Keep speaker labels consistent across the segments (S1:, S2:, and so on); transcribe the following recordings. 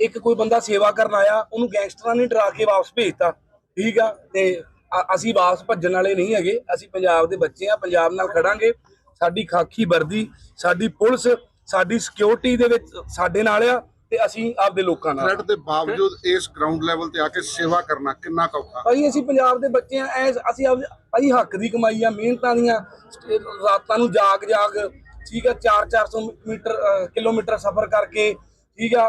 S1: ਇੱਕ ਕੋਈ ਬੰਦਾ ਸੇਵਾ ਕਰਨ ਆਇਆ ਉਹਨੂੰ ਗੈਂਗਸਟਰਾਂ ਨੇ ਡਰਾ ਕੇ ਵਾਪਸ ਭੇਜਤਾ। ਠੀਕ ਆ? ਤੇ ਅਸੀਂ ਵਾਪਸ ਭੱਜਣ ਵਾਲੇ ਨਹੀਂ ਹੈਗੇ। ਅਸੀਂ ਪੰਜਾਬ ਦੇ ਬੱਚੇ ਆ ਪੰਜਾਬ ਨਾਲ ਖੜਾਂਗੇ। ਸਾਡੀ ਖਾਕੀ ਵਰਦੀ ਸਾਡੀ ਪੁਲਿਸ ਸਾਡੀ ਸਿਕਿਉਰਿਟੀ ਦੇ ਵਿੱਚ ਸਾਡੇ ਨਾਲ ਆ ਤੇ ਅਸੀਂ ਆਪਦੇ ਲੋਕਾਂ ਨਾਲ
S2: ਥ੍ਰੈਟ ਦੇ ਬਾਵਜੂਦ ਇਸ ਗਰਾਊਂਡ ਲੈਵਲ ਤੇ ਆ ਕੇ ਸੇਵਾ ਕਰਨਾ ਕਿੰਨਾ ਕੁ ਔਖਾ
S1: ਭਾਈ ਅਸੀਂ ਪੰਜਾਬ ਦੇ ਬੱਚੇ ਆ ਅਸੀਂ ਆਪਦੇ ਭਾਈ ਹੱਕ ਦੀ ਕਮਾਈ ਆ ਮਿਹਨਤਾਂ ਦੀਆਂ ਰਾਤਾਂ ਨੂੰ ਜਾਗ ਜਾਗ ਠੀਕ ਆ 4-400 ਮੀਟਰ ਕਿਲੋਮੀਟਰ ਸਫ਼ਰ ਕਰਕੇ ਠੀਕ ਆ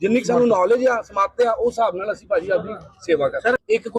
S1: ਜਿੰਨੀ ਕੁ ਸਾਨੂੰ ਨੌਲੇਜ ਆ ਸਮਾਤ ਆ ਉਸ ਹਿਸਾਬ ਨਾਲ ਅਸੀਂ ਭਾਜੀ ਆਪਦੀ ਸੇਵਾ ਕਰ ਇੱਕ